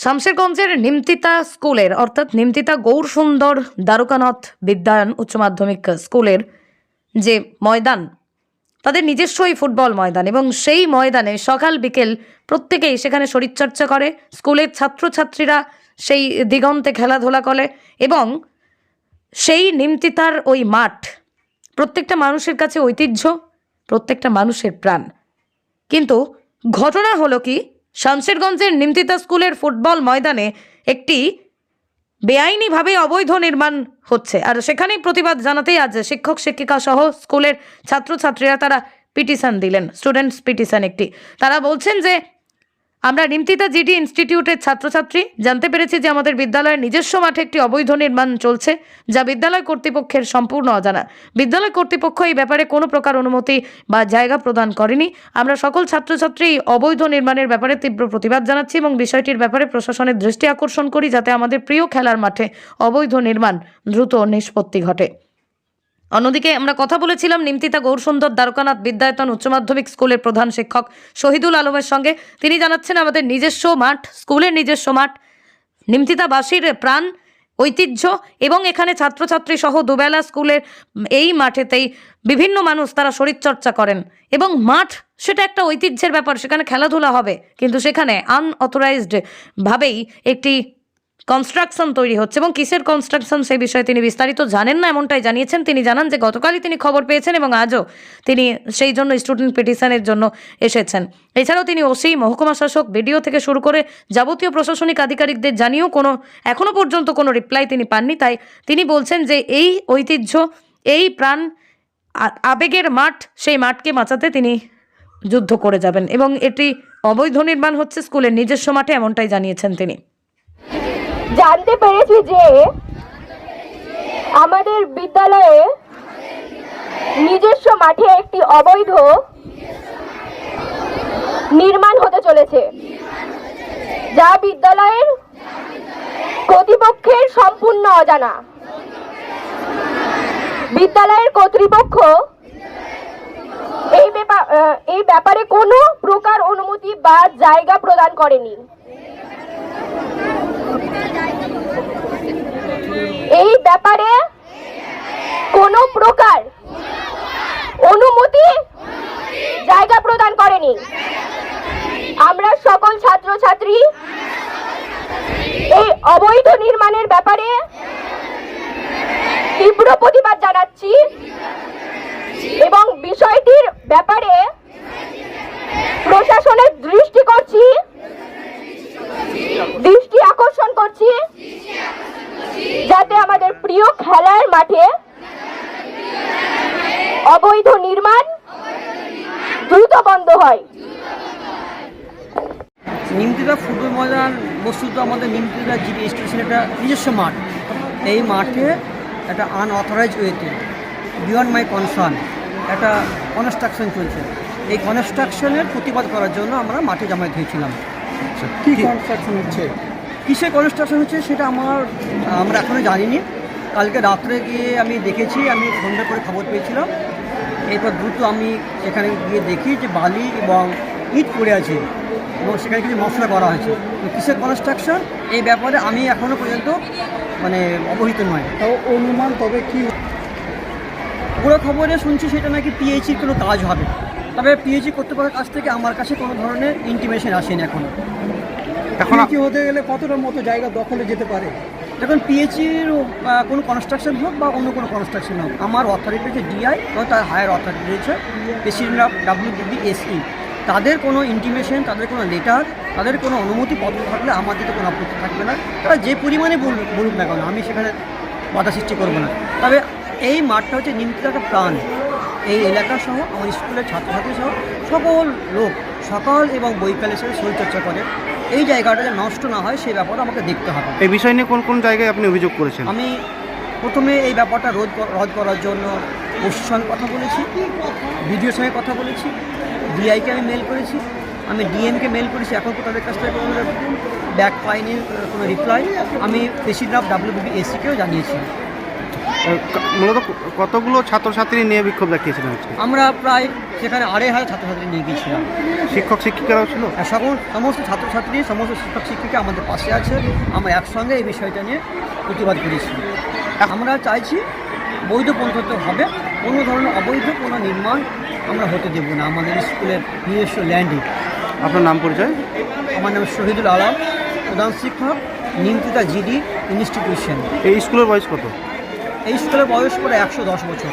শামশেরগঞ্জের নিমতিতা স্কুলের, অর্থাৎ নিমতিতা গৌর সুন্দর দ্বারকানাথ বিদ্যায়ন উচ্চ মাধ্যমিক স্কুলের যে ময়দান, তাদের নিজস্বই ফুটবল ময়দান এবং সেই ময়দানে সকাল বিকেল প্রত্যেকেই সেখানে শরীরচর্চা করে। স্কুলের ছাত্রছাত্রীরা সেই দিগন্তে খেলাধুলা করে এবং সেই নিমতিতার ওই মাঠ প্রত্যেকটা মানুষের কাছে ঐতিহ্য, প্রত্যেকটা মানুষের প্রাণ। কিন্তু ঘটনা হলো কি শামশেরগঞ্জের নিমতিতা স্কুলের ফুটবল ময়দানে একটি বেআইনিভাবে অবৈধ নির্মাণ হচ্ছে। আর সেখানেই প্রতিবাদ জানাতেই আজ শিক্ষক, শিক্ষিকা সহ স্কুলের ছাত্রছাত্রীরা তারা পিটিশন দিলেন, স্টুডেন্টস পিটিশন একটি। তারা বলছেন যে আমরা নিমতিতা জিডি ইনস্টিটিউটের ছাত্রছাত্রী। জানতে পেরেছি যে আমাদের বিদ্যালয়ের নিজস্ব মাঠে একটি অবৈধ নির্মাণ চলছে, যা বিদ্যালয় কর্তৃপক্ষের সম্পূর্ণ অজানা। বিদ্যালয় কর্তৃপক্ষ এই ব্যাপারে কোনো প্রকার অনুমতি বা জায়গা প্রদান করেনি। আমরা সকল ছাত্রছাত্রী অবৈধ নির্মাণের ব্যাপারে তীব্র প্রতিবাদ জানাচ্ছি এবং বিষয়টির ব্যাপারে প্রশাসনের দৃষ্টি আকর্ষণ করি, যাতে আমাদের প্রিয় খেলার মাঠে অবৈধ নির্মাণ দ্রুত নিষ্পত্তি ঘটে। অন্যদিকে আমরা কথা বলেছিলাম নিমতিতা গৌরসুন্দর দ্বারকানাথ বিদ্যায়তন উচ্চ মাধ্যমিক স্কুলের প্রধান শিক্ষক শহীদুল আলমের সঙ্গে। তিনি জানাচ্ছেন, আমাদের নিজস্ব মাঠ, স্কুলের নিজস্ব মাঠ। নিমতিতাবাসীর প্রাণ, ঐতিহ্য এবং এখানে ছাত্রছাত্রী সহ দুবেলা স্কুলের এই মাঠেতেই বিভিন্ন মানুষ তারা শরীরচর্চা করেন। এবং মাঠ সেটা একটা ঐতিহ্যের ব্যাপার, সেখানে খেলাধুলা হবে। কিন্তু সেখানে আনঅথরাইজড ভাবেই একটি কনস্ট্রাকশন তৈরি হচ্ছে এবং কিসের কনস্ট্রাকশন সেই বিষয়ে তিনি বিস্তারিত জানেন না, এমনটাই জানিয়েছেন। তিনি জানান যে গতকালই তিনি খবর পেয়েছেন এবং আজও তিনি সেই জন্য স্টুডেন্ট পিটিশনের জন্য এসেছেন। এছাড়াও তিনি ওসি, মহকুমা শাসক, বিডিও থেকে শুরু করে যাবতীয় প্রশাসনিক আধিকারিকদের জানিয়েও কোনো এখনও পর্যন্ত কোনো রিপ্লাই তিনি পাননি। তাই তিনি বলছেন যে এই ঐতিহ্য, এই প্রাণ আবেগের মাঠ, সেই মাঠকে বাঁচাতে তিনি যুদ্ধ করে যাবেন এবং এটি অবৈধ নির্মাণ হচ্ছে স্কুলের নিজস্ব মাঠে, এমনটাই জানিয়েছেন তিনি। জানতে পেরেছি যে আমাদের বিদ্যালয়ে নিজস্ব মাঠে একটি অবৈধ নির্মাণ হতে চলেছে, যা বিদ্যালয়ের কর্তৃপক্ষের সম্পূর্ণ অজানা। বিদ্যালয়ের কর্তৃপক্ষ এই ব্যাপা- এই ব্যাপারে কোনো প্রকার অনুমতি বা জায়গা প্রদান করেনি এই ব্যাপারে কোনো প্রকার অনুমতি জায়গা প্রদান করেনি আমরা সকল ছাত্রছাত্রী, এই অবৈধ নির্মাণের ব্যাপারে তীব্র প্রতিবাদ জানাচ্ছি এবং বিষয়টির ব্যাপারে প্রশাসনের দৃষ্টি করছি, দৃষ্টি আকর্ষণ করছি যাতে আমাদের প্রিয় খেলার মাঠে অবৈধ নির্মাণ দ্রুত বন্ধ হয়। নিমতিদা ফুটবল ময়দান বস্তুত আমাদের নিমতিদা জিবি স্টেশন একটা নিজস্ব মাঠ। এই মাঠে একটা আনঅথরাইজ ওয়েতে বিয়ন্ড মাই কনসার্ন একটা কনস্ট্রাকশন চলছে। এই কনস্ট্রাকশনের প্রতিবাদ করার জন্য আমরা মাঠে জামায়াত হয়েছিলাম। কি কি- কনস্ট্রাকশন হচ্ছে? কিসে কনস্ট্রাকশন হচ্ছে সেটা আমার আমরা এখনও জানিনি। কালকে রাত্রে গিয়ে আমি দেখেছি আমি সন্ধ্যা করে খবর পেয়েছিলাম। এরপর দ্রুত আমি সেখানে গিয়ে দেখি যে বালি এবং ইট পড়ে আছে। এবং সেখানে কিছু মশলা করা হয়েছে। তো কিসের কনস্ট্রাকশন এই ব্যাপারে আমি এখনও পর্যন্ত মানে অবহিত নয় তাও অনুমান তবে কি পুরো খবরে শুনছি সেটা নাকি পিএইচির কোনো কাজ হবে। তবে পিএইচি কর্তৃপক্ষের কাছ থেকে আমার কাছে কোনো ধরনের ইন্টিমেশন আসেনি এখনও এখন কি হতে গেলে কতটা মতো জায়গা দখলে যেতে পারে? দেখুন পিএইচির কোনো কনস্ট্রাকশন হোক বা অন্য কোনো কনস্ট্রাকশন হোক আমার অথরিটি হচ্ছে ডিআই এবং তার হায়ার অথরিটি রয়েছে president of WBB SE E। তাদের কোনো ইন্টিমেশন তাদের কোনো লেটার তাদের কোনো অনুমতিপত্র থাকলে আমার দিতে কোনো আপত্তি থাকবে না। তারা যে পরিমাণে বলুক না কেন আমি সেখানে বাধা সৃষ্টি করব না। তবে এই মাঠটা হচ্ছে নিমতির একটা প্রাণ। এই এলাকা সহ আমার স্কুলের ছাত্রছাত্রী সহ সকল লোক সকাল এবং বৈকালে সে শরীরচর্চা করে। এই জায়গাটা যে নষ্ট না হয় সেই ব্যাপারে আমাকে দেখতে হবে। এই বিষয় নিয়ে কোন কোন জায়গায় আপনি অভিযোগ করেছেন? আমি প্রথমে এই ব্যাপারটা রোধ রদ করার জন্য ওসির সঙ্গে কথা বলেছি বিডিওর সঙ্গে কথা বলেছি ডিআইকে আমি মেল করেছি আমি ডিএমকে মেল করেছি এখন তো তাদের কাছ থেকে কোনো ব্যাক পাইনি কোনো রিপ্লাই আমি প্রেসিডেন্ট অফ ডাব্লিউবিবি এসিকেও জানিয়েছি। মূলত কতগুলো ছাত্রছাত্রী নিয়ে বিক্ষোভ দেখিয়েছিলেন আমরা প্রায় সেখানে আড়াই হাজার ছাত্রছাত্রী নিয়ে গিয়েছিলাম। শিক্ষক শিক্ষিকারাও ছিল? সকল সমস্ত ছাত্রছাত্রী সমস্ত শিক্ষক শিক্ষিকা আমাদের পাশে আছে। আমরা একসঙ্গে এই বিষয়টা নিয়ে প্রতিবাদ করেছি। আমরা চাইছি বৈধ পন্থত হবে। কোনো ধরনের অবৈধ কোনো নির্মাণ আমরা হতে দেব না আমাদের স্কুলের নিজস্ব ল্যান্ডে। আপনার নাম পরিচয়? আমার নাম শহীদুল আলম প্রধান শিক্ষক নিন্দিতা জিডি ইনস্টিটিউশন। এই স্কুলের বয়স কত? এই স্কুলের বয়স প্রায় একশো দশ বছর।